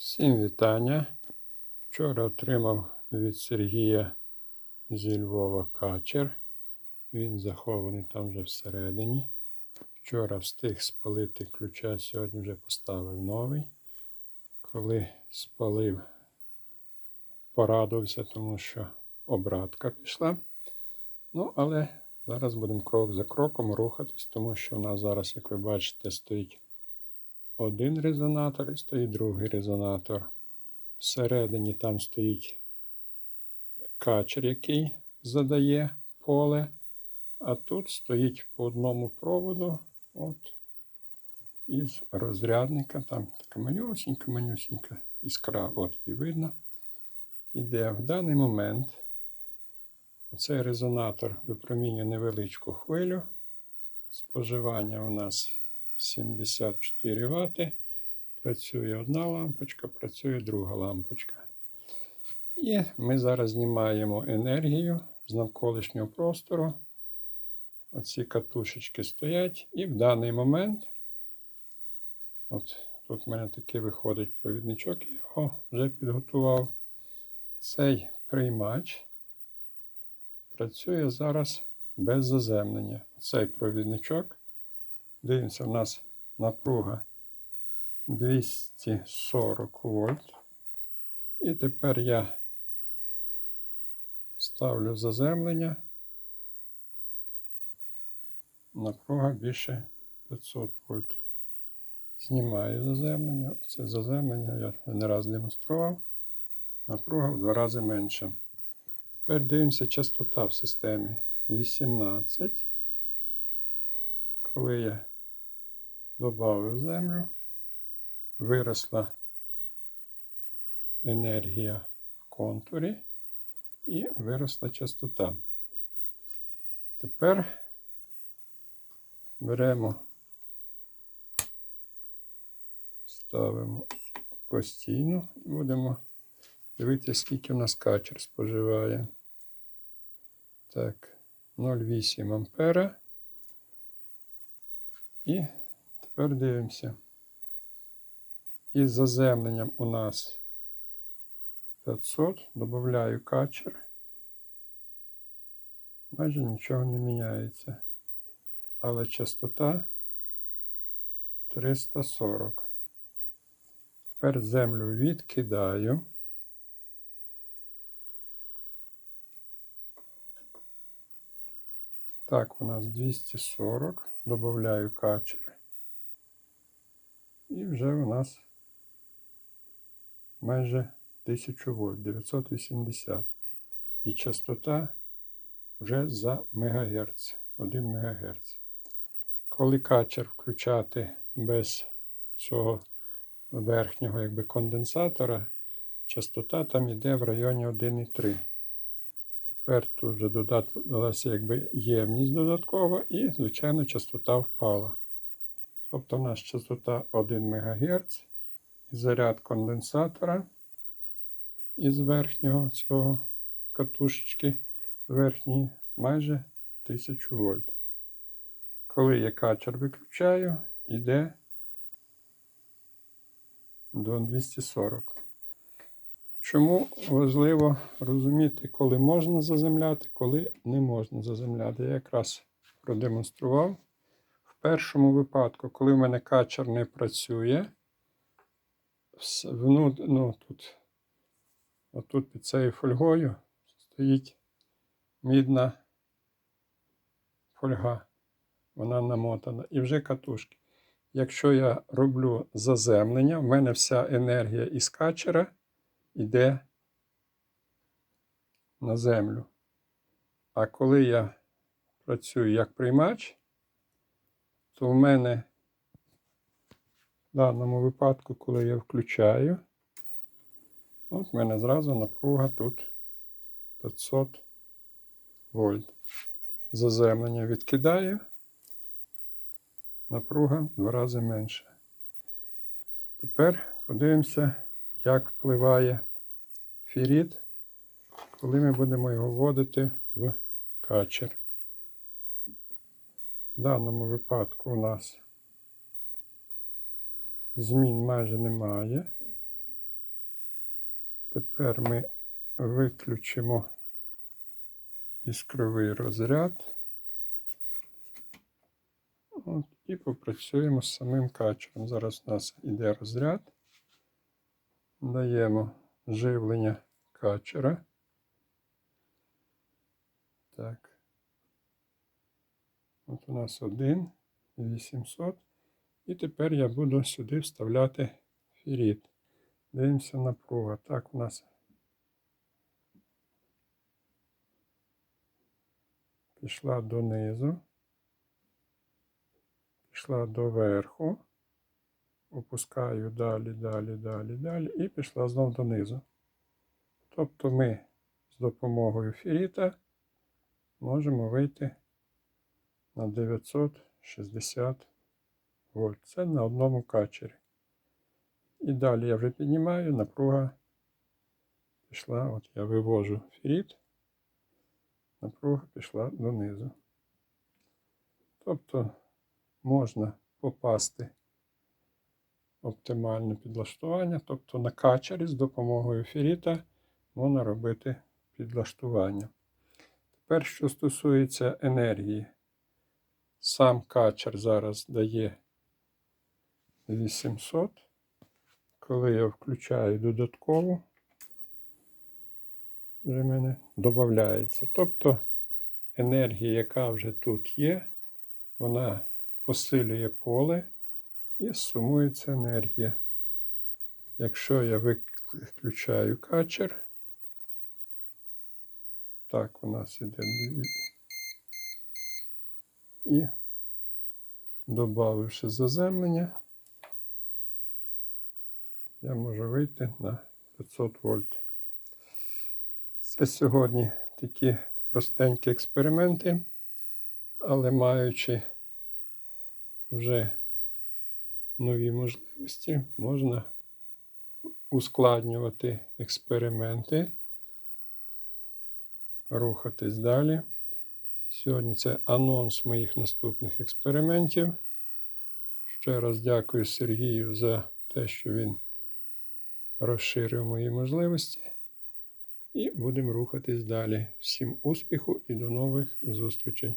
Всім вітання. Вчора отримав від Сергія зі Львова качер. Він захований там вже всередині. Вчора встиг спалити ключа, сьогодні вже поставив новий. Коли спалив, порадувався, тому що обратка пішла. Ну, але зараз будемо крок за кроком рухатись, тому що в нас зараз, як ви бачите, стоїть один резонатор і стоїть другий резонатор. Всередині там стоїть качер, який задає поле, а тут стоїть по одному проводу от, із розрядника. Там така манюсінька іскра, от її видно. Іде в даний момент. Цей резонатор випромінює невеличку хвилю. Споживання у нас 74 Вт. Працює одна лампочка, працює друга лампочка. І ми зараз знімаємо енергію з навколишнього простору. Оці катушечки стоять. І в даний момент, от тут в мене такий виходить провідничок, я його вже підготував. Цей приймач працює зараз без заземлення. Цей провідничок. Дивимося, у нас напруга 240 вольт. І тепер я ставлю заземлення. Напруга більше 500 вольт. Знімаю заземлення. Це заземлення я не раз демонстрував. Напруга в два рази менша. Тепер дивимося частота в системі 18. Коли я додав землю, виросла енергія в контурі і виросла частота. Тепер беремо, ставимо постійно і будемо дивитися, скільки в нас качер споживає. Так, 0,8 ампера. І тепер дивимося. Із заземленням у нас 500, додаю качер. Майже нічого не міняється. Але частота 340. Тепер землю відкидаю. Так, у нас 240. Добавляю качер. І вже у нас майже 1000 вольт, 980. І частота вже за МГц, 1 МГц. Коли качер включати без цього верхнього якби, конденсатора, частота там йде в районі 1,3. Тепер тут вже додалася якби ємність додаткова і, звичайно, частота впала. Тобто у нас частота 1 МГц і заряд конденсатора із верхнього цього катушечки верхньої майже 1000 вольт. Коли я качер виключаю, йде до 240. Чому важливо розуміти, коли можна заземляти, коли не можна заземляти. Я якраз продемонстрував. Першому випадку, коли в мене качер не працює, вну, ну, тут, отут під цією фольгою стоїть мідна фольга. Вона намотана. І вже катушки. Якщо я роблю заземлення, в мене вся енергія із качера йде на землю. А коли я працюю як приймач, то в мене в даному випадку, коли я включаю, от в мене зразу напруга тут 500 вольт. Заземлення відкидаю, напруга в два рази менша. Тепер подивимося як впливає фірід, коли ми будемо його вводити в качер. В даному випадку у нас змін майже немає. Тепер ми виключимо іскровий розряд. От, і попрацюємо з самим качером. Зараз у нас іде розряд. Даємо живлення качера. Так. От у нас 1, 800. І тепер я буду сюди вставляти феріт. Дивимося напруга. Так, у нас пішла донизу, пішла до верху, опускаю далі, далі, далі, далі і пішла знов донизу. Тобто ми з допомогою феріта можемо вийти на 960 вольт. Це на одному качері. І далі я вже піднімаю, напруга пішла, от я вивожу феріт, напруга пішла донизу. Тобто можна попасти в оптимальне підлаштування, тобто на качері з допомогою феріта можна робити підлаштування. Тепер, що стосується енергії, сам качер зараз дає 800. Коли я включаю додаткову, вже мене додається. Тобто енергія, яка вже тут є, вона посилює поле і сумується енергія. Якщо я виключаю качер, так, у нас іде. І додавши заземлення, я можу вийти на 500 вольт. Це сьогодні такі простенькі експерименти, але маючи вже нові можливості, можна ускладнювати експерименти, рухатись далі. Сьогодні це анонс моїх наступних експериментів. Ще раз дякую Сергію за те, що він розширив мої можливості. І будемо рухатись далі. Всім успіху і до нових зустрічей!